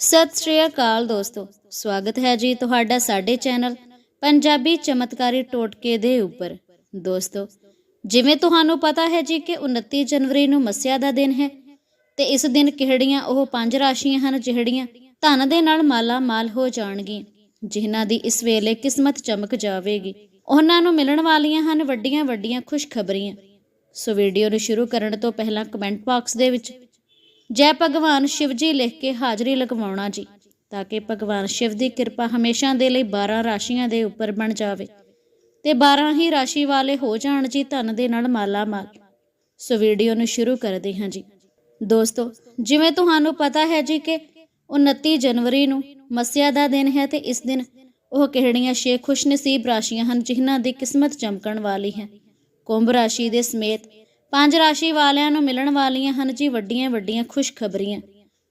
ਸਤਿ ਸ਼੍ਰੀ ਅਕਾਲ ਦੋਸਤੋ, ਸਵਾਗਤ ਹੈ ਜੀ ਤੁਹਾਡਾ ਸਾਡੇ ਚੈਨਲ ਪੰਜਾਬੀ ਚਮਤਕਾਰੀ ਟੋਟਕੇ ਦੇ ਉੱਪਰ। ਦੋਸਤੋ, ਜਿਵੇਂ ਤੁਹਾਨੂੰ ਪਤਾ ਹੈ ਜੀ ਕਿ 29 ਜਨਵਰੀ ਨੂੰ ਮੱਸਿਆ ਦਾ ਦਿਨ ਹੈ ਤੇ ਇਸ ਦਿਨ ਕਿਹੜੀਆਂ ਉਹ ਪੰਜ ਰਾਸ਼ੀਆਂ ਹਨ ਜਿਹੜੀਆਂ ਧਨ ਦੇ ਨਾਲ ਮਾਲਾ ਮਾਲ ਹੋ ਜਾਣਗੀਆਂ, ਜਿਨ੍ਹਾਂ ਦੀ ਇਸ ਵੇਲੇ ਕਿਸਮਤ ਚਮਕ ਜਾਵੇਗੀ। ਉਹਨਾਂ ਨੂੰ ਮਿਲਣ ਵਾਲੀਆਂ ਹਨ ਵੱਡੀਆਂ ਵੱਡੀਆਂ ਖੁਸ਼ਖਬਰੀਆਂ। ਸੋ ਵੀਡੀਓ ਨੂੰ ਸ਼ੁਰੂ ਕਰਨ ਤੋਂ ਪਹਿਲਾਂ ਕਮੈਂਟ ਬਾਕਸ ਦੇ ਵਿੱਚ ਜੈ ਭਗਵਾਨ ਸ਼ਿਵ ਜੀ ਲਿਖ ਕੇ ਹਾਜ਼ਰੀ ਲਗਵਾਉਣਾ ਜੀ, ਤਾਂ ਕਿ ਭਗਵਾਨ ਸ਼ਿਵ ਦੀ ਕਿਰਪਾ ਹਮੇਸ਼ਾ ਦੇ ਲਈ 12 ਰਾਸ਼ੀਆਂ ਦੇ ਉੱਪਰ ਬਣ ਜਾਵੇ। ਤੇ 12 ਹੀ ਰਾਸ਼ੀ ਵਾਲੇ ਹੋ ਜਾਣ ਜੀ ਧਨ ਦੇ ਨਾਲ ਮਾਲਾ ਮਾਲ। ਸੋ ਵੀਡੀਓ ਨੂੰ ਸ਼ੁਰੂ ਕਰਦੇ ਹਾਂ ਜੀ। ਦੋਸਤੋ, ਜਿਵੇਂ ਤੁਹਾਨੂੰ ਪਤਾ ਹੈ ਜੀ ਕਿ 29 ਜਨਵਰੀ ਨੂੰ ਮੱਸਿਆ ਦਾ ਦਿਨ ਹੈ ਤੇ ਇਸ ਦਿਨ ਉਹ ਕਿਹੜੀਆਂ ਛੇ ਖੁਸ਼ਨਸੀਬ ਰਾਸ਼ੀਆਂ ਹਨ ਜਿਨ੍ਹਾਂ ਦੀ ਕਿਸਮਤ ਚਮਕਣ ਵਾਲੀ ਹੈ। ਕੁੰਭ ਰਾਸ਼ੀ ਦੇ ਸਮੇਤ ਪੰਜ ਰਾਸ਼ੀ ਵਾਲਿਆਂ ਨੂੰ ਮਿਲਣ ਵਾਲੀਆਂ ਹਨ ਜੀ ਵੱਡੀਆਂ ਵੱਡੀਆਂ ਖੁਸ਼ਖਬਰੀਆਂ,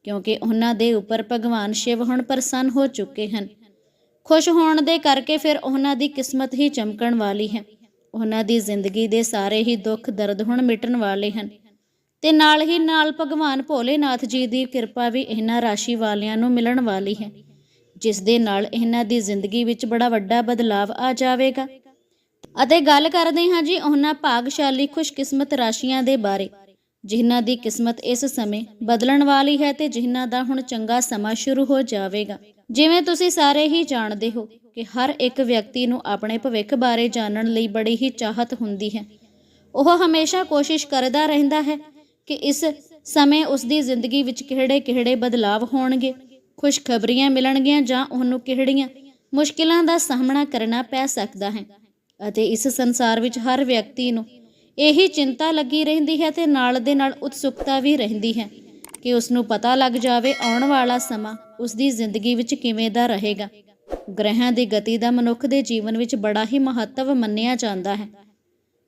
ਕਿਉਂਕਿ ਉਹਨਾਂ ਦੇ ਉੱਪਰ ਭਗਵਾਨ ਸ਼ਿਵ ਹੁਣ ਪ੍ਰਸੰਨ ਹੋ ਚੁੱਕੇ ਹਨ। ਖੁਸ਼ ਹੋਣ ਦੇ ਕਰਕੇ ਫਿਰ ਉਹਨਾਂ ਦੀ ਕਿਸਮਤ ਹੀ ਚਮਕਣ ਵਾਲੀ ਹੈ। ਉਹਨਾਂ ਦੀ ਜ਼ਿੰਦਗੀ ਦੇ ਸਾਰੇ ਹੀ ਦੁੱਖ ਦਰਦ ਹੁਣ ਮਿਟਣ ਵਾਲੇ ਹਨ। ਤੇ ਨਾਲ ਹੀ ਨਾਲ ਭਗਵਾਨ ਭੋਲੇਨਾਥ ਜੀ ਦੀ ਕਿਰਪਾ ਵੀ ਇਹਨਾਂ ਰਾਸ਼ੀ ਵਾਲਿਆਂ ਨੂੰ ਮਿਲਣ ਵਾਲੀ ਹੈ। ਜਿਸ ਦੇ ਨਾਲ ਇਹਨਾਂ ਦੀ ਜ਼ਿੰਦਗੀ ਵਿੱਚ ਬੜਾ ਵੱਡਾ ਬਦਲਾਵ ਆ ਜਾਵੇਗਾ। ਅਤੇ ਗੱਲ ਕਰਦੇ ਹਾਂ ਜੀ ਉਹਨਾਂ ਭਾਗਸ਼ਾਲੀ ਖੁਸ਼ਕਿਸਮਤ ਰਾਸ਼ੀਆਂ ਦੇ ਬਾਰੇ। ਜਿਨ੍ਹਾਂ ਦੀ ਕਿਸਮਤ ਇਸ ਸਮੇਂ ਬਦਲਣ ਵਾਲੀ ਹੈ ਤੇ ਜਿਨ੍ਹਾਂ ਦਾ ਹੁਣ ਚੰਗਾ ਸਮਾਂ ਸ਼ੁਰੂ ਹੋ ਜਾਵੇਗਾ। ਜਿਵੇਂ ਤੁਸੀਂ ਸਾਰੇ ਹੀ ਜਾਣਦੇ ਹੋ ਕਿ ਹਰ ਇੱਕ ਵਿਅਕਤੀ ਨੂੰ ਆਪਣੇ ਭਵਿੱਖ ਬਾਰੇ ਜਾਣਨ ਲਈ ਬੜੀ ਹੀ ਚਾਹਤ ਹੁੰਦੀ ਹੈ। ਉਹ ਹਮੇਸ਼ਾ ਕੋਸ਼ਿਸ਼ ਕਰਦਾ ਰਹਿੰਦਾ ਹੈ ਕਿ ਇਸ ਸਮੇਂ ਉਸ ਦੀ ਜ਼ਿੰਦਗੀ ਵਿੱਚ ਕਿਹੜੇ-ਕਿਹੜੇ ਬਦਲਾਵ ਹੋਣਗੇ, ਖੁਸ਼ਖਬਰੀਆਂ ਮਿਲਣਗੀਆਂ ਜਾਂ ਉਹਨੂੰ ਕਿਹੜੀਆਂ ਮੁਸ਼ਕਿਲਾਂ ਦਾ ਸਾਹਮਣਾ ਕਰਨਾ ਪੈ ਸਕਦਾ ਹੈ। ਅਤੇ ਇਸ ਸੰਸਾਰ ਵਿੱਚ ਹਰ ਵਿਅਕਤੀ ਨੂੰ ਇਹੀ ਚਿੰਤਾ ਲੱਗੀ ਰਹਿੰਦੀ ਹੈ ਤੇ ਨਾਲ ਦੇ ਨਾਲ ਉਤਸੁਕਤਾ ਵੀ ਰਹਿੰਦੀ ਹੈ ਕਿ ਉਸ ਨੂੰ ਪਤਾ ਲੱਗ ਜਾਵੇ ਆਉਣ ਵਾਲਾ ਸਮਾਂ ਉਸ ਦੀ ਜ਼ਿੰਦਗੀ ਵਿੱਚ ਕਿਵੇਂ ਦਾ ਰਹੇਗਾ। ਗ੍ਰਹਿਆਂ ਦੀ ਗਤੀ ਦਾ ਮਨੁੱਖ ਦੇ ਜੀਵਨ ਵਿੱਚ ਬੜਾ ਹੀ ਮਹੱਤਵ ਮੰਨਿਆ ਜਾਂਦਾ ਹੈ।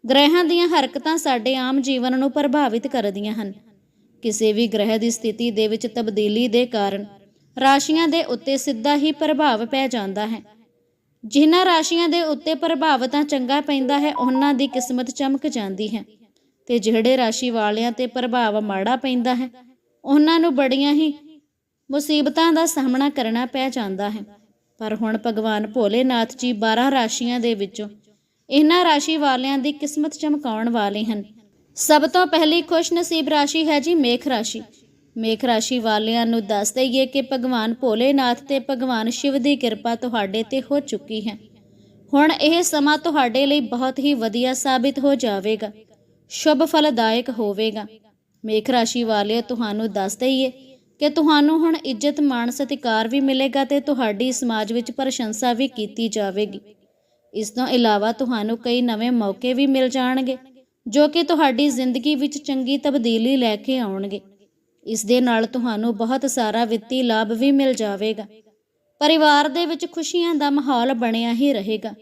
ਗ੍ਰਹਿਆਂ ਦੀਆਂ ਹਰਕਤਾਂ ਸਾਡੇ ਆਮ ਜੀਵਨ ਨੂੰ ਪ੍ਰਭਾਵਿਤ ਕਰਦੀਆਂ ਹਨ। ਕਿਸੇ ਵੀ ਗ੍ਰਹਿ ਦੀ ਸਥਿਤੀ ਦੇ ਵਿੱਚ ਤਬਦੀਲੀ ਦੇ ਕਾਰਨ ਰਾਸ਼ੀਆਂ ਦੇ ਉੱਤੇ ਸਿੱਧਾ ਹੀ ਪ੍ਰਭਾਵ ਪੈ ਜਾਂਦਾ ਹੈ। ਜਿਨ੍ਹਾਂ ਰਾਸ਼ੀਆਂ ਦੇ ਉੱਤੇ ਪ੍ਰਭਾਵ ਤਾਂ ਚੰਗਾ ਪੈਂਦਾ ਹੈ, ਉਹਨਾਂ ਦੀ ਕਿਸਮਤ ਚਮਕ ਜਾਂਦੀ ਹੈ। ਤੇ ਜਿਹੜੇ ਰਾਸ਼ੀ ਵਾਲਿਆਂ ਤੇ ਪ੍ਰਭਾਵ ਮਾੜਾ ਪੈਂਦਾ ਹੈ, ਉਹਨਾਂ ਨੂੰ ਬੜੀਆਂ ਹੀ ਮੁਸੀਬਤਾਂ ਦਾ ਸਾਹਮਣਾ ਕਰਨਾ ਪੈ ਜਾਂਦਾ ਹੈ। ਪਰ ਹੁਣ ਭਗਵਾਨ ਭੋਲੇਨਾਥ ਜੀ 12 ਰਾਸ਼ੀਆਂ ਦੇ ਵਿੱਚੋਂ ਇਹਨਾਂ ਰਾਸ਼ੀ ਵਾਲਿਆਂ ਦੀ ਕਿਸਮਤ ਚਮਕਾਉਣ ਵਾਲੇ ਹਨ। ਸਭ ਤੋਂ ਪਹਿਲੀ ਖੁਸ਼ ਨਸੀਬ ਰਾਸ਼ੀ ਹੈ ਜੀ ਮੇਖ ਰਾਸ਼ੀ। ਮੇਖ ਰਾਸ਼ੀ ਵਾਲਿਆਂ ਨੂੰ ਦੱਸ ਦਈਏ ਕਿ ਭਗਵਾਨ ਭੋਲੇਨਾਥ ਤੇ ਭਗਵਾਨ ਸ਼ਿਵ ਦੀ ਕਿਰਪਾ ਤੁਹਾਡੇ ਤੇ ਹੋ ਚੁੱਕੀ ਹੈ। ਹੁਣ ਇਹ ਸਮਾਂ ਤੁਹਾਡੇ ਲਈ ਬਹੁਤ ਹੀ ਵਧੀਆ ਸਾਬਿਤ ਹੋ ਜਾਵੇਗਾ। ਸ਼ੁਭ ਫਲਦਾਇਕ ਹੋਵੇਗਾ। ਮੇਖ ਰਾਸ਼ੀ ਵਾਲਿਓ, ਤੁਹਾਨੂੰ ਦੱਸ ਦਈਏ ਕਿ ਤੁਹਾਨੂੰ ਹੁਣ ਇੱਜ਼ਤ, ਮਾਣ, ਸਤਿਕਾਰ ਵੀ ਮਿਲੇਗਾ ਤੇ ਤੁਹਾਡੀ ਸਮਾਜ ਵਿੱਚ ਪ੍ਰਸ਼ੰਸਾ ਵੀ ਕੀਤੀ ਜਾਵੇਗੀ। ਇਸ ਤੋਂ ਇਲਾਵਾ ਤੁਹਾਨੂੰ ਕਈ ਨਵੇਂ ਮੌਕੇ ਵੀ ਮਿਲ ਜਾਣਗੇ, ਜੋ ਕਿ ਤੁਹਾਡੀ ਜ਼ਿੰਦਗੀ ਵਿੱਚ ਚੰਗੀ ਤਬਦੀਲੀ ਲੈ ਕੇ ਆਉਣਗੇ। ਇਸ ਦੇ ਨਾਲ ਤੁਹਾਨੂੰ ਬਹੁਤ ਸਾਰਾ ਵਿੱਤੀ ਲਾਭ ਵੀ ਮਿਲ ਜਾਵੇਗਾ। ਪਰਿਵਾਰ ਦੇ ਵਿੱਚ ਖੁਸ਼ੀਆਂ ਦਾ ਮਾਹੌਲ ਬਣਿਆ ਹੀ ਰਹੇਗਾ।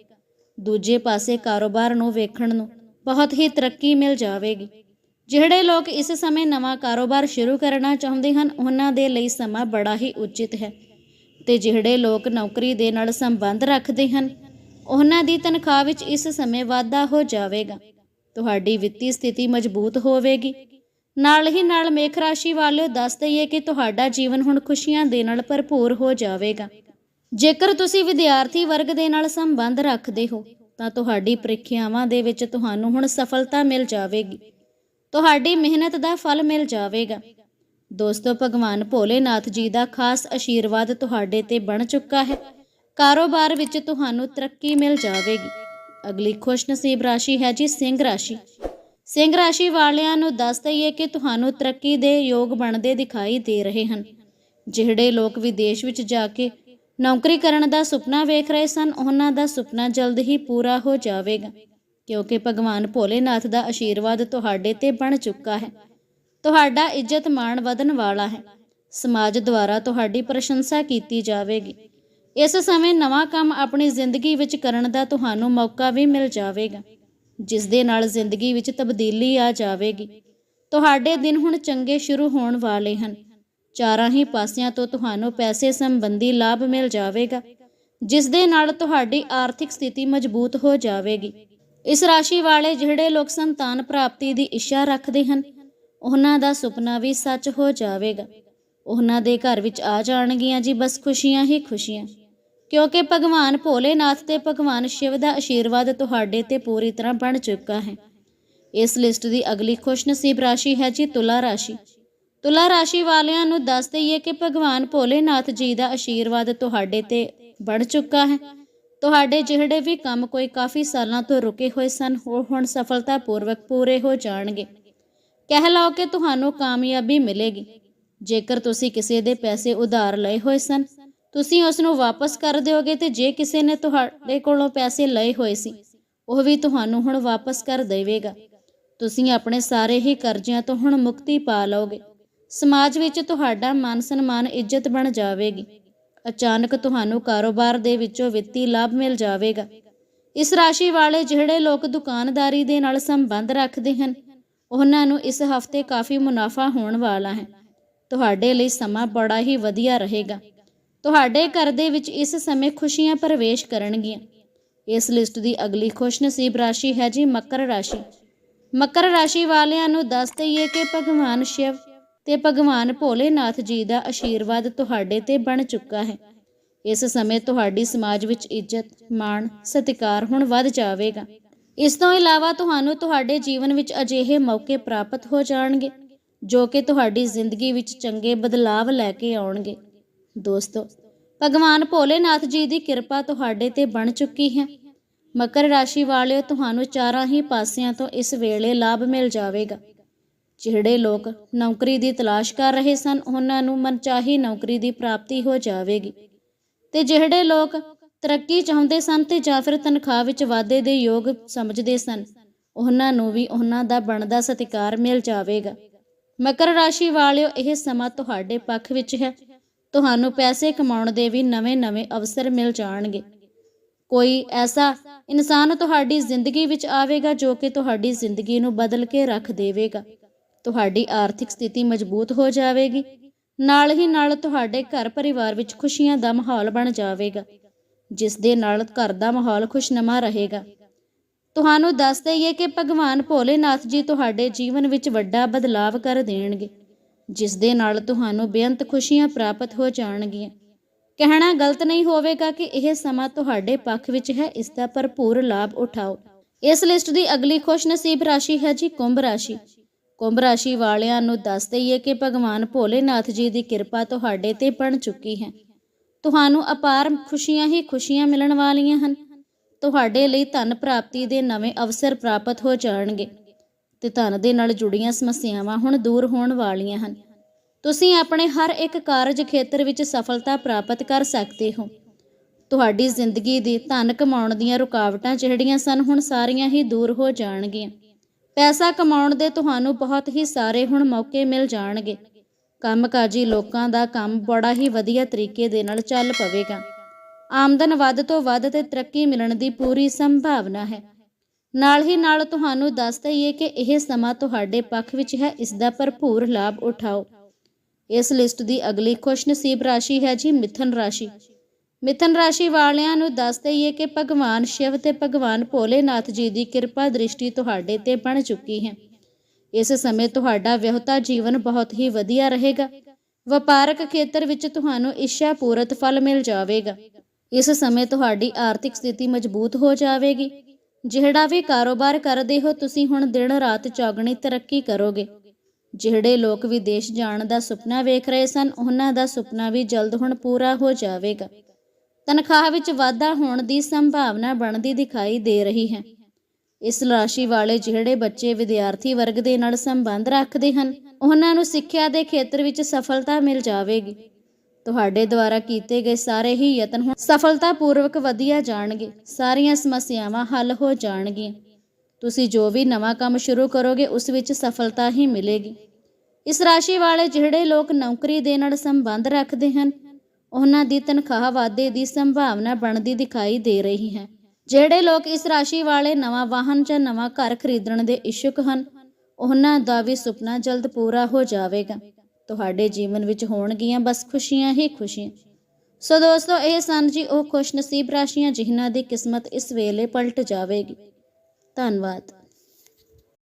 ਦੂਜੇ ਪਾਸੇ ਕਾਰੋਬਾਰ ਨੂੰ ਵੇਖਣ ਨੂੰ ਬਹੁਤ ਹੀ ਤਰੱਕੀ ਮਿਲ ਜਾਵੇਗੀ। ਜਿਹੜੇ ਲੋਕ ਇਸ ਸਮੇਂ ਨਵਾਂ ਕਾਰੋਬਾਰ ਸ਼ੁਰੂ ਕਰਨਾ ਚਾਹੁੰਦੇ ਹਨ, ਉਹਨਾਂ ਦੇ ਲਈ ਸਮਾਂ ਬੜਾ ਹੀ ਉਚਿਤ ਹੈ। ਤੇ ਜਿਹੜੇ ਲੋਕ ਨੌਕਰੀ ਦੇ ਨਾਲ ਸੰਬੰਧ ਰੱਖਦੇ ਹਨ, ਉਹਨਾਂ ਦੀ ਤਨਖਾਹ ਵਿੱਚ ਇਸ ਸਮੇਂ ਵਾਧਾ ਹੋ ਜਾਵੇਗਾ। ਤੁਹਾਡੀ ਵਿੱਤੀ ਸਥਿਤੀ ਮਜ਼ਬੂਤ ਹੋਵੇਗੀ। ਨਾਲ ਹੀ ਨਾਲ ਮੇਖ ਰਾਸ਼ੀ ਵਾਲਿਓ ਦੱਸ ਦਈਏ ਕਿ ਤੁਹਾਡਾ ਜੀਵਨ ਹੁਣ ਖੁਸ਼ੀਆਂ ਦੇ ਨਾਲ ਭਰਪੂਰ ਹੋ ਜਾਵੇਗਾ। ਜੇਕਰ ਤੁਸੀਂ ਵਿਦਿਆਰਥੀ ਵਰਗ ਦੇ ਨਾਲ ਸੰਬੰਧ ਰੱਖਦੇ ਹੋ, ਤਾਂ ਤੁਹਾਡੀ ਪ੍ਰੀਖਿਆਵਾਂ ਦੇ ਵਿੱਚ ਤੁਹਾਨੂੰ ਹੁਣ ਸਫਲਤਾ ਮਿਲ ਜਾਵੇਗੀ। ਤੁਹਾਡੀ ਮਿਹਨਤ ਦਾ ਫਲ ਮਿਲ ਜਾਵੇਗਾ। ਦੋਸਤੋ, ਭਗਵਾਨ ਭੋਲੇਨਾਥ ਜੀ ਦਾ ਖਾਸ ਆਸ਼ੀਰਵਾਦ ਤੁਹਾਡੇ ਤੇ ਬਣ ਚੁੱਕਾ ਹੈ। ਕਾਰੋਬਾਰ ਵਿੱਚ ਤੁਹਾਨੂੰ ਤਰੱਕੀ ਮਿਲ ਜਾਵੇਗੀ। ਅਗਲੀ ਖੁਸ਼ਨਸੀਬ ਰਾਸ਼ੀ ਹੈ ਜੀ ਸਿੰਘ ਰਾਸ਼ੀ। ਸਿੰਘ ਰਾਸ਼ੀ ਵਾਲਿਆਂ ਨੂੰ ਦੱਸ ਦਈਏ ਕਿ ਤੁਹਾਨੂੰ ਤਰੱਕੀ ਦੇ ਯੋਗ ਬਣਦੇ ਦਿਖਾਈ ਦੇ ਰਹੇ ਹਨ। ਜਿਹੜੇ ਲੋਕ ਵਿਦੇਸ਼ ਵਿੱਚ ਜਾ ਕੇ ਨੌਕਰੀ ਕਰਨ ਦਾ ਸੁਪਨਾ ਵੇਖ ਰਹੇ ਸਨ, ਉਹਨਾਂ ਦਾ ਸੁਪਨਾ ਜਲਦ ਹੀ ਪੂਰਾ ਹੋ ਜਾਵੇਗਾ, ਕਿਉਂਕਿ ਭਗਵਾਨ ਭੋਲੇਨਾਥ ਦਾ ਆਸ਼ੀਰਵਾਦ ਤੁਹਾਡੇ ਤੇ ਬਣ ਚੁੱਕਾ ਹੈ। ਤੁਹਾਡਾ ਇੱਜ਼ਤ ਮਾਣ ਵਧਣ ਵਾਲਾ ਹੈ। ਸਮਾਜ ਦੁਆਰਾ ਤੁਹਾਡੀ ਪ੍ਰਸ਼ੰਸਾ ਕੀਤੀ ਜਾਵੇਗੀ। ਇਸ ਸਮੇਂ ਨਵਾਂ ਕੰਮ ਆਪਣੀ ਜ਼ਿੰਦਗੀ ਵਿੱਚ ਕਰਨ ਦਾ ਤੁਹਾਨੂੰ ਮੌਕਾ ਵੀ ਮਿਲ ਜਾਵੇਗਾ। ਜਿਸ ਦੇ ਨਾਲ ਜ਼ਿੰਦਗੀ ਵਿੱਚ ਤਬਦੀਲੀ ਆ ਜਾਵੇਗੀ। ਤੁਹਾਡੇ ਦਿਨ ਹੁਣ ਚੰਗੇ ਸ਼ੁਰੂ ਹੋਣ ਵਾਲੇ ਹਨ। ਚਾਰਾਂ ਹੀ ਪਾਸਿਆਂ ਤੋਂ ਤੁਹਾਨੂੰ ਪੈਸੇ ਸੰਬੰਧੀ ਲਾਭ ਮਿਲ ਜਾਵੇਗਾ ਜਿਸ ਦੇ ਨਾਲ ਤੁਹਾਡੀ ਆਰਥਿਕ ਸਥਿਤੀ ਮਜ਼ਬੂਤ ਹੋ ਜਾਵੇਗੀ। ਇਸ ਰਾਸ਼ੀ ਵਾਲੇ ਜਿਹੜੇ ਲੋਕ ਸੰਤਾਨ ਪ੍ਰਾਪਤੀ ਦੀ ਇੱਛਾ ਰੱਖਦੇ ਹਨ, ਉਹਨਾਂ ਦਾ ਸੁਪਨਾ ਵੀ ਸੱਚ ਹੋ ਜਾਵੇਗਾ। ਉਹਨਾਂ ਦੇ ਘਰ ਵਿੱਚ ਆ ਜਾਣਗੀਆਂ ਜੀ ਬਸ ਖੁਸ਼ੀਆਂ ਹੀ ਖੁਸ਼ੀਆਂ। ਕਿਉਂਕਿ ਭਗਵਾਨ ਭੋਲੇਨਾਥ ਤੇ ਭਗਵਾਨ ਸ਼ਿਵ ਦਾ ਆਸ਼ੀਰਵਾਦ ਤੁਹਾਡੇ ਤੇ ਪੂਰੀ ਤਰ੍ਹਾਂ ਬਣ ਚੁੱਕਾ ਹੈ। ਇਸ ਲਿਸਟ ਦੀ ਅਗਲੀ ਖੁਸ਼ਨਸੀਬ ਰਾਸ਼ੀ ਹੈ ਜੀ ਤੁਲਾ ਰਾਸ਼ੀ। ਤੁਲਾ ਰਾਸ਼ੀ ਵਾਲਿਆਂ ਨੂੰ ਦੱਸ ਦਈਏ ਕਿ ਭਗਵਾਨ ਭੋਲੇਨਾਥ ਜੀ ਦਾ ਆਸ਼ੀਰਵਾਦ ਤੁਹਾਡੇ ਤੇ ਬਣ ਚੁੱਕਾ ਹੈ। ਤੁਹਾਡੇ ਜਿਹੜੇ ਵੀ ਕੰਮ ਕੋਈ ਕਾਫੀ ਸਾਲਾਂ ਤੋਂ ਰੁਕੇ ਹੋਏ ਸਨ, ਉਹ ਹੁਣ ਸਫਲਤਾਪੂਰਵਕ ਪੂਰੇ ਹੋ ਜਾਣਗੇ। ਕਹਿ ਲਓ ਕਿ ਤੁਹਾਨੂੰ ਕਾਮਯਾਬੀ ਮਿਲੇਗੀ। ਜੇਕਰ ਤੁਸੀਂ ਕਿਸੇ ਦੇ ਪੈਸੇ ਉਧਾਰ ਲਏ ਹੋਏ ਸਨ ਤੁਸੀਂ ਉਸ ਨੂੰ ਵਾਪਸ ਕਰ ਦਿਓਗੇ ਤੇ ਜੇ ਕਿਸੇ ਨੇ ਤੁਹਾਡੇ ਕੋਲੋਂ ਪੈਸੇ ਲਏ ਹੋਏ ਸੀ, ਉਹ ਵੀ ਤੁਹਾਨੂੰ ਹੁਣ ਵਾਪਸ ਕਰ ਦੇਵੇਗਾ। ਤੁਸੀਂ ਆਪਣੇ ਸਾਰੇ ਹੀ ਕਰਜ਼ਿਆਂ ਤੋਂ ਹੁਣ ਮੁਕਤੀ ਪਾ ਲਓਗੇ। ਸਮਾਜ ਵਿੱਚ ਤੁਹਾਡਾ ਮਾਨ ਸਨਮਾਨ ਇੱਜ਼ਤ ਬਣ ਜਾਵੇਗੀ। ਅਚਾਨਕ ਤੁਹਾਨੂੰ ਕਾਰੋਬਾਰ ਦੇ ਵਿੱਚੋਂ ਵਿੱਤੀ ਲਾਭ ਮਿਲ ਜਾਵੇਗਾ। ਇਸ ਰਾਸ਼ੀ ਵਾਲੇ ਜਿਹੜੇ ਲੋਕ ਦੁਕਾਨਦਾਰੀ ਦੇ ਨਾਲ ਸੰਬੰਧ ਰੱਖਦੇ ਹਨ, ਉਹਨਾਂ ਨੂੰ ਇਸ ਹਫ਼ਤੇ ਕਾਫੀ ਮੁਨਾਫਾ ਹੋਣ ਵਾਲਾ ਹੈ। ਤੁਹਾਡੇ ਲਈ ਸਮਾਂ ਬੜਾ ਹੀ ਵਧੀਆ ਰਹੇਗਾ। ਤੁਹਾਡੇ ਘਰ ਦੇ ਵਿੱਚ ਇਸ ਸਮੇਂ ਖੁਸ਼ੀਆਂ ਪ੍ਰਵੇਸ਼ ਕਰਨਗੀਆਂ। ਇਸ ਲਿਸਟ ਦੀ ਅਗਲੀ ਖੁਸ਼ਨਸੀਬ ਰਾਸ਼ੀ ਹੈ ਜੀ ਮਕਰ ਰਾਸ਼ੀ। ਮਕਰ ਰਾਸ਼ੀ ਵਾਲਿਆਂ ਨੂੰ ਦੱਸ ਦਈਏ ਕਿ ਭਗਵਾਨ ਸ਼ਿਵ ਤੇ ਭਗਵਾਨ ਭੋਲੇਨਾਥ ਜੀ ਦਾ ਆਸ਼ੀਰਵਾਦ ਤੁਹਾਡੇ ਤੇ ਬਣ ਚੁੱਕਾ ਹੈ। ਇਸ ਸਮੇਂ ਤੁਹਾਡੀ ਸਮਾਜ ਵਿੱਚ ਇੱਜ਼ਤ, ਮਾਣ, ਸਤਿਕਾਰ ਹੁਣ ਵੱਧ ਜਾਵੇਗਾ। ਇਸ ਤੋਂ ਇਲਾਵਾ ਤੁਹਾਨੂੰ ਤੁਹਾਡੇ ਜੀਵਨ ਵਿੱਚ ਅਜਿਹੇ ਮੌਕੇ ਪ੍ਰਾਪਤ ਹੋ ਜਾਣਗੇ, ਜੋ ਕਿ ਤੁਹਾਡੀ ਜ਼ਿੰਦਗੀ ਵਿੱਚ ਚੰਗੇ ਬਦਲਾਵ ਲੈ ਕੇ ਆਉਣਗੇ। ਦੋਸਤੋ, ਭਗਵਾਨ ਭੋਲੇਨਾਥ ਜੀ ਦੀ ਕਿਰਪਾ ਤੁਹਾਡੇ ਤੇ ਬਣ ਚੁੱਕੀ ਹੈ। ਮਕਰ ਰਾਸ਼ੀ ਵਾਲਿਓ, ਤੁਹਾਨੂੰ ਚਾਰਾਂ ਹੀ ਪਾਸਿਆਂ ਤੋਂ ਇਸ ਵੇਲੇ ਲਾਭ ਮਿਲ ਜਾਵੇਗਾ। ਜਿਹੜੇ ਲੋਕ ਨੌਕਰੀ ਦੀ ਤਲਾਸ਼ ਕਰ ਰਹੇ ਸਨ, ਉਹਨਾਂ ਨੂੰ ਮਨਚਾਹੀ ਨੌਕਰੀ ਦੀ ਪ੍ਰਾਪਤੀ ਹੋ ਜਾਵੇਗੀ। ਤੇ ਜਿਹੜੇ ਲੋਕ ਤਰੱਕੀ ਚਾਹੁੰਦੇ ਸਨ ਤੇ ਜਾਂ ਫਿਰ ਤਨਖਾਹ ਵਿੱਚ ਵਾਧੇ ਦੇ ਯੋਗ ਸਮਝਦੇ ਸਨ, ਉਹਨਾਂ ਨੂੰ ਵੀ ਉਹਨਾਂ ਦਾ ਬਣਦਾ ਸਤਿਕਾਰ ਮਿਲ ਜਾਵੇਗਾ। ਮਕਰ ਰਾਸ਼ੀ ਵਾਲਿਓ, ਇਹ ਸਮਾਂ ਤੁਹਾਡੇ ਪੱਖ ਵਿੱਚ ਹੈ। ਤੁਹਾਨੂੰ ਪੈਸੇ ਕਮਾਉਣ ਦੇ ਵੀ ਨਵੇਂ-ਨਵੇਂ ਅਵਸਰ ਮਿਲ ਜਾਣਗੇ। ਕੋਈ ਐਸਾ ਇਨਸਾਨ ਤੁਹਾਡੀ ਜ਼ਿੰਦਗੀ ਵਿੱਚ ਆਵੇਗਾ ਜੋ ਕਿ ਤੁਹਾਡੀ ਜ਼ਿੰਦਗੀ ਨੂੰ ਬਦਲ ਕੇ ਰੱਖ ਦੇਵੇਗਾ। ਤੁਹਾਡੀ ਆਰਥਿਕ ਸਥਿਤੀ ਮਜ਼ਬੂਤ ਹੋ ਜਾਵੇਗੀ। ਨਾਲ ਹੀ ਨਾਲ ਤੁਹਾਡੇ ਘਰ ਪਰਿਵਾਰ ਵਿੱਚ ਖੁਸ਼ੀਆਂ ਦਾ ਮਾਹੌਲ ਬਣ ਜਾਵੇਗਾ, ਜਿਸ ਦੇ ਨਾਲ ਘਰ ਦਾ ਮਾਹੌਲ ਖੁਸ਼ਨਮਾ ਰਹੇਗਾ। ਤੁਹਾਨੂੰ ਦੱਸ ਦਈਏ ਕਿ ਭਗਵਾਨ ਭੋਲੇਨਾਥ ਜੀ ਤੁਹਾਡੇ ਜੀਵਨ ਵਿੱਚ ਵੱਡਾ ਬਦਲਾਵ ਕਰ ਦੇਣਗੇ। ਜਿਸ ਦੇ ਨਾਲ ਤੁਹਾਨੂੰ ਬੇਅੰਤ ਖੁਸ਼ੀਆਂ ਪ੍ਰਾਪਤ ਹੋ ਜਾਣਗੀਆਂ। ਕਹਿਣਾ ਗਲਤ ਨਹੀਂ ਹੋਵੇਗਾ ਕਿ ਇਹ ਸਮਾਂ ਤੁਹਾਡੇ ਪੱਖ ਵਿੱਚ ਹੈ, ਇਸ ਦਾ ਭਰਪੂਰ ਲਾਭ ਉਠਾਓ। ਇਸ ਲਿਸਟ ਦੀ ਅਗਲੀ ਖੁਸ਼ਨਸੀਬ ਰਾਸ਼ੀ ਹੈ ਜੀ ਕੁੰਭ ਰਾਸ਼ੀ। ਕੁੰਭ ਰਾਸ਼ੀ ਵਾਲਿਆਂ ਨੂੰ ਦੱਸ ਦਈਏ ਕਿ ਭਗਵਾਨ ਭੋਲੇਨਾਥ ਜੀ ਦੀ ਕਿਰਪਾ ਤੁਹਾਡੇ ਤੇ ਬਣ ਚੁੱਕੀ ਹੈ। ਤੁਹਾਨੂੰ ਅਪਾਰ ਖੁਸ਼ੀਆਂ ਹੀ ਖੁਸ਼ੀਆਂ ਮਿਲਣ ਵਾਲੀਆਂ ਹਨ। ਤੁਹਾਡੇ ਲਈ ਧਨ ਪ੍ਰਾਪਤੀ ਦੇ ਨਵੇਂ ਅਵਸਰ ਪ੍ਰਾਪਤ ਹੋ ਜਾਣਗੇ। ਤੇ ਧਨ ਦੇ ਨਾਲ ਜੁੜੀਆਂ ਸਮੱਸਿਆਵਾਂ ਹੁਣ ਦੂਰ ਹੋਣ ਵਾਲੀਆਂ ਹਨ। ਤੁਸੀਂ ਆਪਣੇ ਹਰ ਇੱਕ ਕਾਰਜ ਖੇਤਰ ਵਿੱਚ ਸਫਲਤਾ ਪ੍ਰਾਪਤ ਕਰ ਸਕਦੇ ਹੋ। ਤੁਹਾਡੀ ਜ਼ਿੰਦਗੀ ਦੀ ਧਨ ਕਮਾਉਣ ਦੀਆਂ ਰੁਕਾਵਟਾਂ ਜਿਹੜੀਆਂ ਸਨ ਹੁਣ ਸਾਰੀਆਂ ਹੀ ਦੂਰ ਹੋ ਜਾਣਗੀਆਂ। ਪੈਸਾ ਕਮਾਉਣ ਦੇ ਤੁਹਾਨੂੰ ਬਹੁਤ ਹੀ ਸਾਰੇ ਹੁਣ ਮੌਕੇ ਮਿਲ ਜਾਣਗੇ। ਕੰਮਕਾਜੀ ਲੋਕਾਂ ਦਾ ਕੰਮ ਬੜਾ ਹੀ ਵਧੀਆ ਤਰੀਕੇ ਦੇ ਨਾਲ ਚੱਲ ਪਵੇਗਾ। ਆਮਦਨ ਵੱਧ ਤੋਂ ਵੱਧ ਤੇ ਤਰੱਕੀ ਮਿਲਣ ਦੀ ਪੂਰੀ ਸੰਭਾਵਨਾ ਹੈ। ਨਾਲ ਹੀ ਨਾਲ ਤੁਹਾਨੂੰ ਦੱਸ ਦਈਏ ਕਿ ਇਹ ਸਮਾਂ ਤੁਹਾਡੇ ਪੱਖ ਵਿੱਚ ਹੈ, ਇਸ ਦਾ ਭਰਪੂਰ ਲਾਭ ਉਠਾਓ। ਇਸ ਲਿਸਟ ਦੀ ਅਗਲੀ ਖੁਸ਼ਨਸੀਬ ਰਾਸ਼ੀ ਹੈ ਜੀ, ਮਿਥਨ ਰਾਸ਼ੀ। ਮਿਥਨ ਰਾਸ਼ੀ ਵਾਲਿਆਂ ਨੂੰ ਦੱਸ ਦਈਏ ਕਿ ਭਗਵਾਨ ਸ਼ਿਵ ਤੇ ਭਗਵਾਨ ਭੋਲੇਨਾਥ ਜੀ ਦੀ ਕਿਰਪਾ ਦ੍ਰਿਸ਼ਟੀ ਤੁਹਾਡੇ ਤੇ ਬਣ ਚੁੱਕੀ ਹੈ। ਇਸ ਸਮੇਂ ਤੁਹਾਡਾ ਵਿਆਹਤਾ ਜੀਵਨ ਬਹੁਤ ਹੀ ਵਧੀਆ ਰਹੇਗਾ। ਵਪਾਰਕ ਖੇਤਰ ਵਿੱਚ ਤੁਹਾਨੂੰ ਇੱਛਾ ਪੂਰਤ ਫਲ ਮਿਲ ਜਾਵੇਗਾ। ਇਸ ਸਮੇਂ ਤੁਹਾਡੀ ਆਰਥਿਕ ਸਥਿਤੀ ਮਜ਼ਬੂਤ ਹੋ ਜਾਵੇਗੀ। ਜਿਹੜਾ ਵੀ ਕਾਰੋਬਾਰ ਕਰਦੇ ਹੋ, ਤੁਸੀਂ ਹੁਣ ਦਿਨ ਰਾਤ ਚੌਗਣੀ ਤਰੱਕੀ ਕਰੋਗੇ। ਜਿਹੜੇ ਲੋਕ ਵਿਦੇਸ਼ ਜਾਣ ਦਾ ਸੁਪਨਾ ਵੇਖ ਰਹੇ ਸਨ, ਉਹਨਾਂ ਦਾ ਸੁਪਨਾ ਵੀ ਜਲਦ ਹੁਣ ਪੂਰਾ ਹੋ ਜਾਵੇਗਾ। ਤਨਖਾਹ ਵਿੱਚ ਵਾਧਾ ਹੋਣ ਦੀ ਸੰਭਾਵਨਾ ਬਣਦੀ ਦਿਖਾਈ ਦੇ ਰਹੀ ਹੈ। ਇਸ ਰਾਸ਼ੀ ਵਾਲੇ ਜਿਹੜੇ ਬੱਚੇ ਵਿਦਿਆਰਥੀ ਵਰਗ ਦੇ ਨਾਲ ਸੰਬੰਧ ਰੱਖਦੇ ਹਨ, ਉਹਨਾਂ ਨੂੰ ਸਿੱਖਿਆ ਦੇ ਖੇਤਰ ਵਿੱਚ ਸਫਲਤਾ ਮਿਲ ਜਾਵੇਗੀ। ਤੁਹਾਡੇ ਦੁਆਰਾ ਕੀਤੇ ਗਏ ਸਾਰੇ ਹੀ ਯਤਨ ਹੁਣ ਸਫਲਤਾਪੂਰਵਕ ਵਧੀਆ ਜਾਣਗੇ। ਸਾਰੀਆਂ ਸਮੱਸਿਆਵਾਂ ਹੱਲ ਹੋ ਜਾਣਗੀਆਂ। ਤੁਸੀਂ ਜੋ ਵੀ ਨਵਾਂ ਕੰਮ ਸ਼ੁਰੂ ਕਰੋਗੇ, ਉਸ ਵਿੱਚ ਸਫਲਤਾ ਹੀ ਮਿਲੇਗੀ। ਇਸ ਰਾਸ਼ੀ ਵਾਲੇ ਜਿਹੜੇ ਲੋਕ ਨੌਕਰੀ ਦੇ ਨਾਲ ਸੰਬੰਧ ਰੱਖਦੇ ਹਨ, ਉਹਨਾਂ ਦੀ ਤਨਖਾਹ ਵਾਧੇ ਦੀ ਸੰਭਾਵਨਾ ਬਣਦੀ ਦਿਖਾਈ ਦੇ ਰਹੀ ਹੈ। ਜਿਹੜੇ ਲੋਕ ਇਸ ਰਾਸ਼ੀ ਵਾਲੇ ਨਵਾਂ ਵਾਹਨ ਜਾਂ ਨਵਾਂ ਘਰ ਖਰੀਦਣ ਦੇ ਇਛੁਕ ਹਨ, ਉਹਨਾਂ ਦਾ ਵੀ ਸੁਪਨਾ ਜਲਦ ਪੂਰਾ ਹੋ ਜਾਵੇਗਾ। ਤੁਹਾਡੇ ਜੀਵਨ ਵਿੱਚ ਹੋਣਗੀਆਂ, ਬਸ ਖੁਸ਼ੀਆਂ ਹੀ ਖੁਸ਼ੀਆਂ। ਸੋ ਦੋਸਤੋ, ਇਹ ਸਨ ਜੀ ਉਹ ਖੁਸ਼ਨਸੀਬ ਰਾਸ਼ੀਆਂ ਜਿਨ੍ਹਾਂ ਦੀ ਕਿਸਮਤ ਇਸ ਵੇਲੇ ਪਲਟ ਜਾਵੇਗੀ। ਧੰਨਵਾਦ।